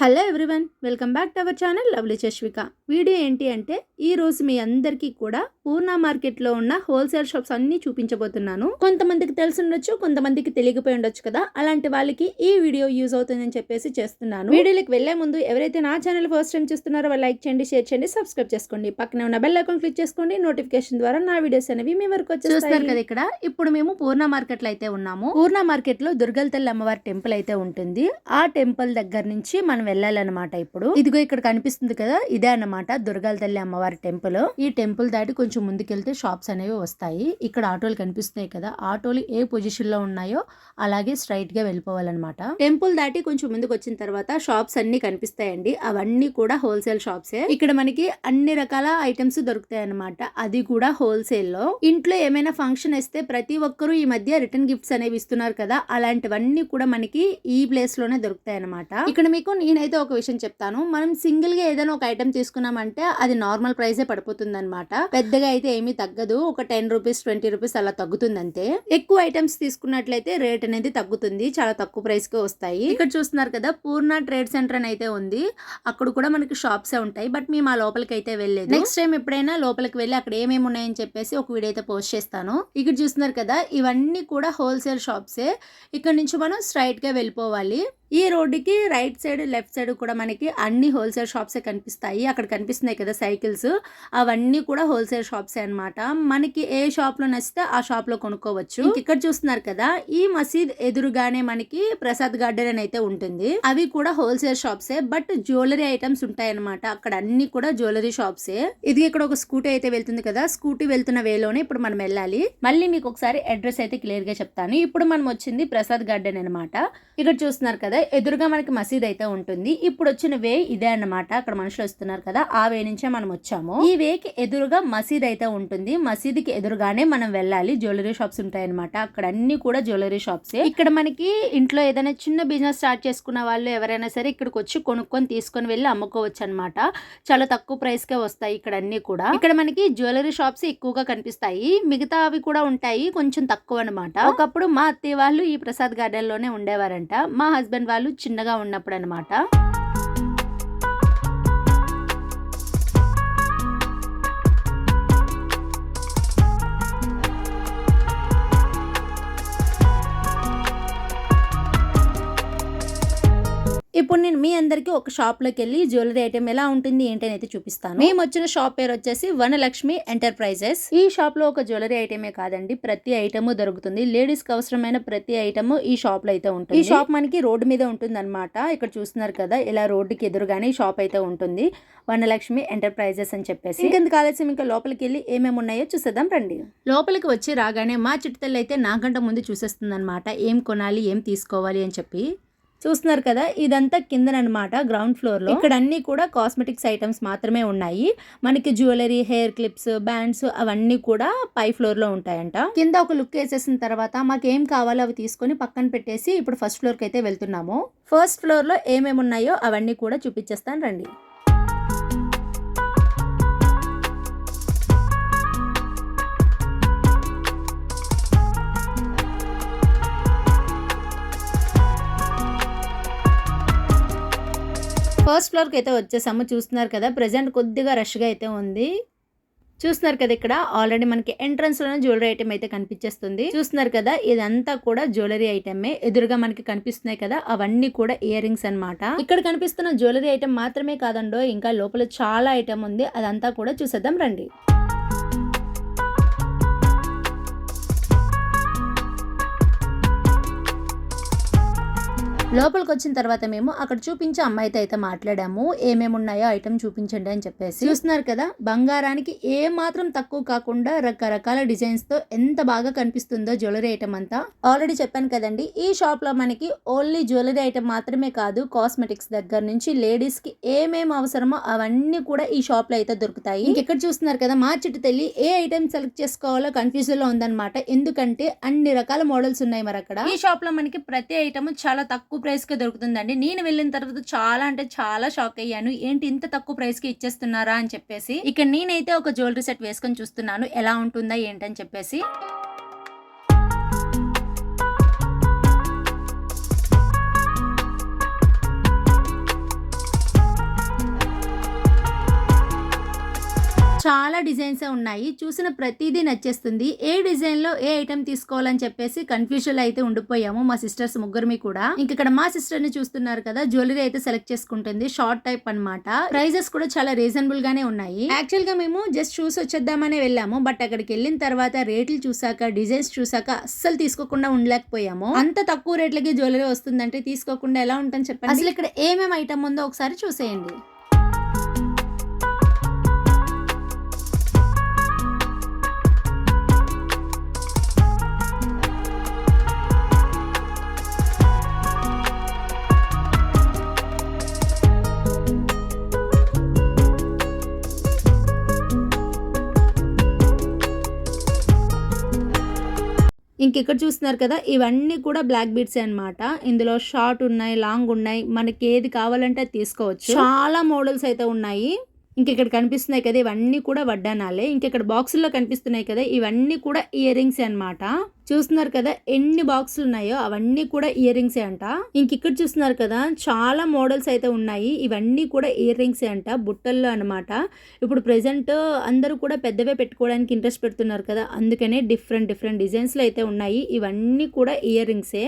Hello everyone welcome back to our channel lovely Chashvika video ఏంటి అంటే ఈ రోజు మీ అందరికీ కూడా పూర్ణ మార్కెట్లో ఉన్న హోల్సేల్ షాప్స్ అన్ని చూపించబోతున్నాను. కొంతమందికి తెలిసి ఉండొచ్చు కొంతమందికి తెలియకపోయి ఉండొచ్చు కదా? అలాంటి వాళ్ళకి ఈ వీడియో యూజ్ అవుతుందని చెప్పేసి చేస్తున్నాను. వీడియోకి వెళ్ళే ముందు ఎవరైతే నా ఛానల్ ఫస్ట్ టైం చూస్తున్నారో వాళ్ళు లైక్ చేయండి షేర్ చేయండి సబ్స్క్రైబ్ చేసుకోండి. పక్కనే ఉన్న బెల్ ఐకాన్ క్లిక్ చేసుకోండి నోటిఫికేషన్ ద్వారా నా వీడియోస్ అనేవి మీ వరకు వచ్చేస్తారు కదా ఇక్కడ? ఇప్పుడు మేము పూర్ణ మార్కెట్లో అయితే ఉన్నాము. పూర్ణ మార్కెట్లో దుర్గల్ తల్లి అమ్మవారి టెంపుల్ అయితే ఉంటుంది. ఆ టెంపుల్ దగ్గర నుంచి మనం వెళ్ళాలన్నమాట ఇప్పుడు. ఇదిగో ఇక్కడ కనిపిస్తుంది కదా ఇదే అన్నమాట దుర్గాల తల్లి అమ్మవారి టెంపుల్. ఈ టెంపుల్ దాటి కొంచెం ముందుకెళ్తే షాప్స్ అనేవి వస్తాయి. ఇక్కడ ఆటోలు కనిపిస్తున్నాయి కదా ఆటోలు ఏ పొజిషన్లో ఉన్నాయో అలాగే స్ట్రైట్గా వెళ్ళిపోవాలన్నమాట. టెంపుల్ దాటి కొంచెం ముందుకు వచ్చిన తర్వాత షాప్స్ అన్ని కనిపిస్తాయండి. అవన్నీ కూడా హోల్సేల్ షాప్సే. ఇక్కడ మనకి అన్ని రకాల ఐటమ్స్ దొరుకుతాయి అన్నమాట అది కూడా హోల్సేల్లో. ఇంట్లో ఏమైనా ఫంక్షన్ ఇస్తే ప్రతి ఒక్కరూ ఈ మధ్య రిటర్న్ గిఫ్ట్స్ అనేవి ఇస్తున్నారు కదా అలాంటివన్నీ కూడా మనకి ఈ ప్లేస్లోనే దొరుకుతాయి అన్నమాట ఇక్కడ మీకు నేనైతే ఒక విషయం చెప్తాను. మనం సింగిల్గా ఏదైనా ఒక ఐటమ్ తీసుకున్నామంటే అది నార్మల్ ప్రైసే పడిపోతుంది అనమాట పెద్దగా అయితే ఏమీ తగ్గదు. ఒక టెన్ రూపీస్ ట్వంటీ రూపీస్ అలా తగ్గుతుంది అంతే ఎక్కువ ఐటమ్స్ తీసుకున్నట్లయితే రేట్ అనేది తగ్గుతుంది. చాలా తక్కువ ప్రైస్ కే వస్తాయి. ఇక్కడ చూస్తున్నారు కదా పూర్ణ ట్రేడ్ సెంటర్ అని అయితే ఉంది. అక్కడ కూడా మనకి షాప్స్ ఉంటాయి. బట్ మేము ఆ లోపలికి అయితే వెళ్ళలేదు. నెక్స్ట్ టైం ఎప్పుడైనా లోపలికి వెళ్ళి అక్కడ ఏమేమి ఉన్నాయని చెప్పేసి ఒక వీడియో అయితే పోస్ట్ చేస్తాను. ఇక్కడ చూస్తున్నారు కదా ఇవన్నీ కూడా హోల్సేల్ షాప్సే. ఇక్కడ నుంచి మనం స్ట్రైట్గా వెళ్ళిపోవాలి. ఈ రోడ్డుకి రైట్ సైడ్ లెఫ్ట్ సైడ్ కూడా మనకి అన్ని హోల్సేల్ షాప్సే కనిపిస్తాయి. అక్కడ కనిపిస్తున్నాయి కదా సైకిల్స్. అవన్నీ కూడా హోల్సేల్ షాప్సే అన్నమాట. మనకి ఏ షాప్లో నచ్చితే ఆ షాప్లో కొనుక్కోవచ్చు ఇక్కడ చూస్తున్నారు కదా ఈ మసీద్ ఎదురుగానే మనకి ప్రసాద్ గార్డెన్ అని అయితే ఉంటుంది. అవి కూడా హోల్సేల్ షాప్సే బట్ జ్యువెలరీ ఐటమ్స్ ఉంటాయి అనమాట అక్కడ అన్ని కూడా జ్యువెలరీ షాప్సే. ఇది ఇక్కడ ఒక స్కూటీ అయితే వెళ్తుంది కదా స్కూటీ వెళ్తున్న వేలోనే ఇప్పుడు మనం వెళ్ళాలి. మళ్ళీ మీకు ఒకసారి అడ్రస్ అయితే క్లియర్గా చెప్తాను. ఇప్పుడు మనం వచ్చింది ప్రసాద్ గార్డెన్ అన్నమాట. ఇక్కడ చూస్తున్నారు కదా ఎదురుగా మనకి మసీద్ అయితే ఉంటుంది. ఇప్పుడు వచ్చిన వే ఇదే అన్నమాట. అక్కడ మనుషులు వస్తున్నారు కదా ఆ వే నుంచే మనం వచ్చాము. ఈ వేకి ఎదురుగా మసీద్ అయితే ఉంటుంది. మసీద్కి ఎదురుగానే మనం వెళ్ళాలి. జ్యువెలరీ షాప్స్ ఉంటాయన్నమాట. అక్కడ అన్ని కూడా జ్యువెలరీ షాప్స్. ఇక్కడ మనకి ఇంట్లో ఏదైనా చిన్న బిజినెస్ స్టార్ట్ చేసుకున్న వాళ్ళు ఎవరైనా సరే ఇక్కడికి వచ్చి కొనుక్కొని తీసుకొని వెళ్ళి అమ్ముకోవచ్చు అనమాట చాలా తక్కువ ప్రైస్ కే వస్తాయి ఇక్కడ అన్ని కూడా. ఇక్కడ మనకి జ్యువెలరీ షాప్స్ ఎక్కువగా కనిపిస్తాయి. మిగతా అవి కూడా ఉంటాయి. కొంచెం తక్కువ అనమాట ఒకప్పుడు మా అత్తయ్య వాళ్ళు ఈ ప్రసాద్ గార్డెన్లోనే ఉండేవారంట. మా హస్బెండ్ వాళ్ళు చిన్నగా ఉన్నప్పుడు అనమాట ఇప్పుడు నేను మీ అందరికి ఒక షాప్లోకి వెళ్ళి జ్యువెలరీ ఐటమ్ ఎలా ఉంటుంది ఏంటని అయితే చూపిస్తాను. మేము వచ్చిన షాప్ పేరు వచ్చేసి వనలక్ష్మి ఎంటర్ప్రైజెస్. ఈ షాప్లో ఒక జ్యువెలరీ ఐటమే కాదండి ప్రతి ఐటమ్ దొరుకుతుంది. లేడీస్కి అవసరమైన ప్రతి ఐటమ్ ఈ షాప్లో అయితే ఉంటుంది. ఈ షాప్ మనకి రోడ్డు మీద ఉంటుంది అనమాట ఇక్కడ చూస్తున్నారు కదా ఇలా రోడ్డుకి ఎదురుగానే షాప్ అయితే ఉంటుంది. వనలక్ష్మి ఎంటర్ప్రైజెస్ అని చెప్పేసి. ఇంకెందుకు ఆలస్యం? ఇంకా లోపలికి వెళ్ళి ఏమేమి ఉన్నాయో చూసేద్దాం రండి. లోపలికి వచ్చి రాగానే మా చిట్టుతల్లి అయితే నాకంట ముందు చూసేస్తుంది అనమాట ఏం కొనాలి? ఏం తీసుకోవాలి? అని చెప్పి. చూస్తున్నారు కదా ఇదంతా కిందనమాట గ్రౌండ్ ఫ్లోర్లో. ఇక్కడ అన్ని కూడా కాస్మెటిక్స్ ఐటమ్స్ మాత్రమే ఉన్నాయి. మనకి జ్యువెలరీ హెయిర్ క్లిప్స్ బ్యాండ్స్ అవన్నీ కూడా పై ఫ్లోర్లో ఉంటాయంట. కింద ఒక లుక్ వేసేసిన తర్వాత మాకు ఏం కావాలో అవి తీసుకొని పక్కన పెట్టేసి ఇప్పుడు ఫస్ట్ ఫ్లోర్కి అయితే వెళ్తున్నాము. ఫస్ట్ ఫ్లోర్లో ఏమేమి ఉన్నాయో అవన్నీ కూడా చూపించేస్తాను రండి. ఫస్ట్ ఫ్లోర్కి అయితే వచ్చేసాము. చూస్తున్నారు కదా ప్రజెంట్ కొద్దిగా రష్గా అయితే ఉంది. చూస్తున్నారు కదా ఇక్కడ ఆల్రెడీ మనకి ఎంట్రన్స్లోనే జ్యువెలరీ ఐటమ్ అయితే కనిపించేస్తుంది. చూస్తున్నారు కదా ఇదంతా కూడా జ్యువెలరీ ఐటమే. ఎదురుగా మనకి కనిపిస్తున్నాయి కదా అవన్నీ కూడా ఇయర్ రింగ్స్ అనమాట ఇక్కడ కనిపిస్తున్న జ్యువెలరీ ఐటమ్ మాత్రమే కాదండో ఇంకా లోపల చాలా ఐటమ్ ఉంది. అదంతా కూడా చూసేద్దాం రండి. లోపలికి వచ్చిన తర్వాత మేము అక్కడ చూపించే అమ్మాయితో అయితే మాట్లాడాము. ఏమేమి ఉన్నాయో ఐటమ్ చూపించండి అని చెప్పేసి. చూస్తున్నారు కదా బంగారానికి ఏ మాత్రం తక్కువ కాకుండా రకరకాల డిజైన్స్తో ఎంత బాగా కనిపిస్తుందో జ్యువెలరీ ఐటమ్ అంతా. ఆల్రెడీ చెప్పాను కదండి ఈ షాప్లో మనకి ఓన్లీ జ్యువెలరీ ఐటమ్ మాత్రమే కాదు కాస్మెటిక్స్ దగ్గర నుంచి లేడీస్కి ఏమేమి అవసరమో అవన్నీ కూడా ఈ షాప్లో అయితే దొరుకుతాయి. ఇంకెక్కడ చూస్తున్నారు కదా మా చిట్టు తల్లి ఏ ఐటమ్ సెలెక్ట్ చేసుకోవాలో కన్ఫ్యూజన్లో ఉందన్నమాట. ఎందుకంటే అన్ని రకాల మోడల్స్ ఉన్నాయి మరి అక్కడ ఈ షాప్లో మనకి ప్రతి ఐటమ్ చాలా తక్కువ ప్రైస్కి దొరుకుతుందండి. నేను వెళ్ళిన తర్వాత చాలా అంటే చాలా షాక్ అయ్యాను. ఏంటి ఇంత తక్కువ ప్రైస్కి ఇచ్చేస్తున్నారా అని చెప్పేసి. ఇక్కడ నేనైతే ఒక జ్యువెలరీ సెట్ వేసుకొని చూస్తున్నాను. ఎలా ఉంటుందా ఏంటని చెప్పేసి. చాలా డిజైన్స్ ఉన్నాయి. చూసిన ప్రతిదీ నచ్చేస్తుంది. ఏ డిజైన్లో ఏ ఐటమ్ తీసుకోవాలని చెప్పేసి కన్ఫ్యూజన్ అయితే ఉండిపోయాము మా సిస్టర్స్ ముగ్గురిమి కూడా. ఇంక ఇక్కడ మా సిస్టర్ని చూస్తున్నారు కదా జ్యువెలరీ అయితే సెలెక్ట్ చేసుకుంటుంది. షార్ట్ టైప్ అన్నమాట. ప్రైజెస్ కూడా చాలా రీజనబుల్ గానే ఉన్నాయి. యాక్చువల్గా మేము జస్ట్ చూసి వచ్చేద్దామనే వెళ్ళాము. బట్ అక్కడికి వెళ్ళిన తర్వాత రేట్లు చూసాక డిజైన్స్ చూసాక అస్సలు తీసుకోకుండా ఉండలేకపోయాము. అంత తక్కువ రేట్లకి జ్యువెలరీ వస్తుందంటే తీసుకోకుండా ఎలా ఉంటుంది చెప్పండి? అసలు ఇక్కడ ఏమేమి ఐటమ్ ఉందో ఒకసారి చూసేయండి. ఇంక ఇక్కడ చూస్తున్నారు కదా? ఇవన్నీ కూడా బ్లాక్ బీడ్స్ అన్నమాట. ఇందులో షార్ట్ ఉన్నాయి లాంగ్ ఉన్నాయి. మనకి ఏది కావాలంటే అది తీసుకోవచ్చు. చాలా మోడల్స్ అయితే ఉన్నాయి. ఇంక ఇక్కడ కనిపిస్తున్నాయి కదా ఇవన్నీ కూడా వడ్డానాలే. ఇంక ఇక్కడ బాక్సుల్లో కనిపిస్తున్నాయి కదా ఇవన్నీ కూడా ఇయర్ రింగ్స్ అనమాట చూస్తున్నారు కదా ఎన్ని బాక్సులు ఉన్నాయో అవన్నీ కూడా ఇయర్ రింగ్సే అంట. ఇంక ఇక్కడ చూస్తున్నారు కదా చాలా మోడల్స్ అయితే ఉన్నాయి. ఇవన్నీ కూడా ఇయర్ రింగ్సే అంట బుట్టల్లో అనమాట ఇప్పుడు ప్రెసెంట్ అందరూ కూడా పెద్దవే పెట్టుకోవడానికి ఇంట్రెస్ట్ పెడుతున్నారు కదా. అందుకనే డిఫరెంట్ డిఫరెంట్ డిజైన్స్లో అయితే ఉన్నాయి. ఇవన్నీ కూడా ఇయర్ రింగ్సే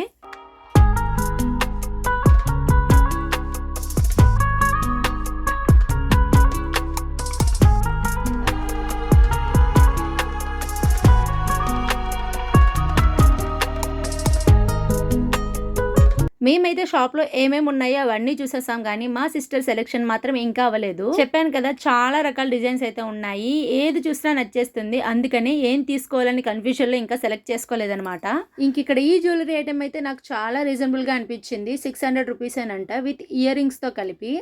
మేమైతే షాప్లో ఏమేమి ఉన్నాయో అవన్నీ చూసేసాం కానీ మా సిస్టర్ సెలెక్షన్ మాత్రం ఇంకా అవ్వలేదు చెప్పాను కదా చాలా రకాల డిజైన్స్ అయితే ఉన్నాయి. ఏది చూసినా నచ్చేస్తుంది. అందుకని ఏం తీసుకోవాలని కన్ఫ్యూజన్లో ఇంకా సెలెక్ట్ చేసుకోలేదన్నమాట. ఇంక ఇక్కడ ఈ జ్యువెలరీ ఐటమ్ అయితే నాకు చాలా రీజనబుల్గా అనిపించింది. సిక్స్ హండ్రెడ్ రూపీస్ అంట విత్ ఇయర్ రింగ్స్తో కలిపి.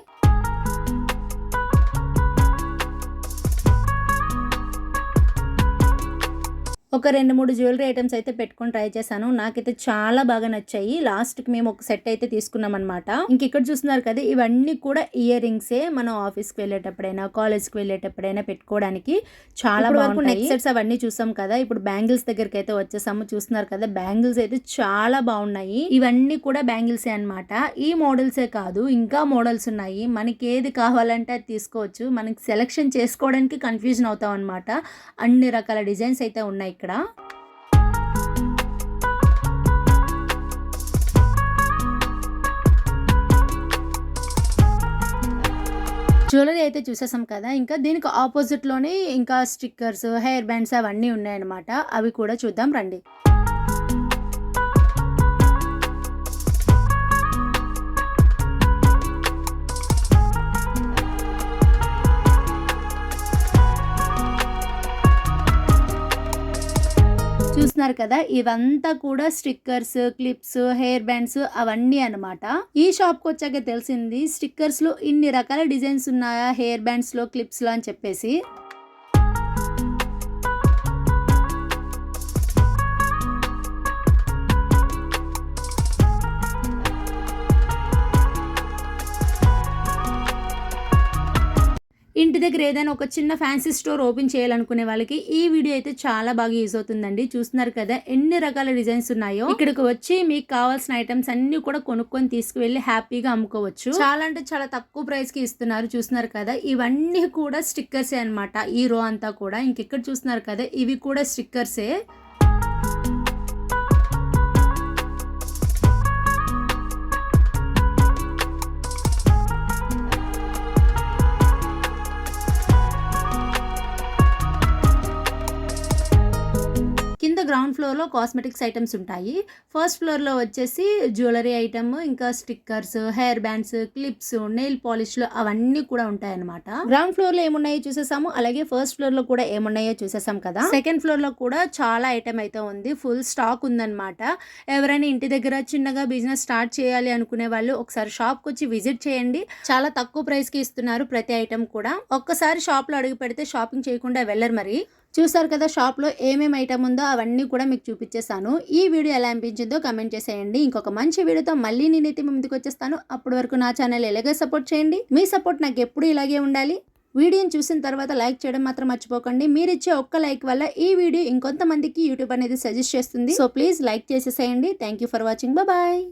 ఒక రెండు మూడు జ్యువెలరీ ఐటమ్స్ అయితే పెట్టుకొని ట్రై చేశాను. నాకైతే చాలా బాగా నచ్చాయి. లాస్ట్కి మేము ఒక సెట్ అయితే తీసుకున్నాం అనమాట ఇంక ఇక్కడ చూస్తున్నారు కదా ఇవన్నీ కూడా ఇయర్ రింగ్సే మనం ఆఫీస్కి వెళ్ళేటప్పుడైనా కాలేజ్కి వెళ్ళేటప్పుడైనా పెట్టుకోవడానికి చాలా బాగుంటాయి. నెక్స్ట్ సెట్స్ అవన్నీ చూసాం కదా ఇప్పుడు బ్యాంగిల్స్ దగ్గరికి అయితే వచ్చేసాము. చూస్తున్నారు కదా బ్యాంగిల్స్ అయితే చాలా బాగున్నాయి. ఇవన్నీ కూడా బ్యాంగిల్సే అనమాట ఈ మోడల్సే కాదు ఇంకా మోడల్స్ ఉన్నాయి. మనకి ఏది కావాలంటే అది తీసుకోవచ్చు. మనకి సెలెక్షన్ చేసుకోవడానికి కన్ఫ్యూజన్ అవుతాం అనమాట అన్ని రకాల డిజైన్స్ అయితే ఉన్నాయి ఇక్కడ. జ్యువెలరీ అయితే చూసేసాం కదా. ఇంకా దీనికి ఆపోజిట్లోనే ఇంకా స్టిక్కర్స్ హెయిర్ బ్యాండ్స్ అవన్నీ ఉన్నాయన్నమాట. అవి కూడా చూద్దాం రండి. చూస్తున్నారు కదా ఇవంతా కూడా స్టిక్కర్స్ క్లిప్స్ హెయిర్ బ్యాండ్స్ అవన్నీ అనమాట ఈ షాప్కి వచ్చాక తెలిసింది స్టిక్కర్స్లో ఇన్ని రకాల డిజైన్స్ ఉన్నాయా హెయిర్ బ్యాండ్స్లో క్లిప్స్లో అని చెప్పేసి. దగ్గర ఏదైనా ఒక చిన్న ఫ్యాన్సీ స్టోర్ ఓపెన్ చేయాలనుకునే వాళ్ళకి ఈ వీడియో అయితే చాలా బాగా యూజ్ అవుతుందండి. చూస్తున్నారు కదా ఎన్ని రకాల డిజైన్స్ ఉన్నాయో. ఇక్కడికి వచ్చి మీకు కావాల్సిన ఐటమ్స్ అన్ని కూడా కొనుక్కొని తీసుకువెళ్ళి హ్యాపీగా అమ్ముకోవచ్చు. చాలా అంటే చాలా తక్కువ ప్రైస్కి ఇస్తున్నారు చూస్తున్నారు కదా. ఇవన్నీ కూడా స్టిక్కర్సే అనమాట ఈ రో అంతా కూడా. ఇంకెక్కడ చూస్తున్నారు కదా ఇవి కూడా స్టిక్కర్సే ఫ్లోర్లో కాస్మెటిక్స్ ఐటమ్స్ ఉంటాయి. ఫస్ట్ ఫ్లోర్లో వచ్చేసి జ్యువెలరీ ఐటమ్ ఇంకా stickers hair bands clips nail పాలిష్లు అవన్నీ కూడా ఉంటాయి అనమాట గ్రౌండ్ ఫ్లోర్లో ఏమున్నాయో చూసేసాము. అలాగే ఫస్ట్ ఫ్లోర్లో కూడా ఏమున్నాయో చూసేసాం కదా. సెకండ్ ఫ్లోర్లో కూడా చాలా ఐటమ్ అయితే ఉంది. ఫుల్ స్టాక్ ఉందన్నమాట. ఎవరైనా ఇంటి దగ్గర చిన్నగా బిజినెస్ స్టార్ట్ చేయాలి అనుకునే వాళ్ళు ఒకసారి షాప్కి వచ్చి విజిట్ చేయండి. చాలా తక్కువ ప్రైస్కి ఇస్తున్నారు ప్రతి ఐటమ్ కూడా. ఒక్కసారి షాప్లో అడుగు పెడితే షాపింగ్ చేయకుండా వెళ్ళరు మరి. చూసారు కదా షాప్లో ఏమేమి ఐటమ్ ఉందో అవన్నీ కూడా మీకు చూపించేస్తాను ఈ వీడియో ఎలా అనిపించిందో కమెంట్ చేసేయండి. ఇంకొక మంచి వీడియోతో మళ్ళీ నేనైతే మీ ముందుకు వచ్చేస్తాను. అప్పటి వరకు నా ఛానల్ ఎలాగే సపోర్ట్ చేయండి. మీ సపోర్ట్ నాకు ఎప్పుడు ఇలాగే ఉండాలి. వీడియోని చూసిన తర్వాత లైక్ చేయడం మాత్రం మర్చిపోకండి. మీరు ఇచ్చే ఒక్క లైక్ వల్ల ఈ వీడియో ఇంకొంతమందికి యూట్యూబ్ అనేది సజెస్ట్ చేస్తుంది. సో ప్లీజ్ లైక్ చేసేసేయండి. Thank you for watching. Bye.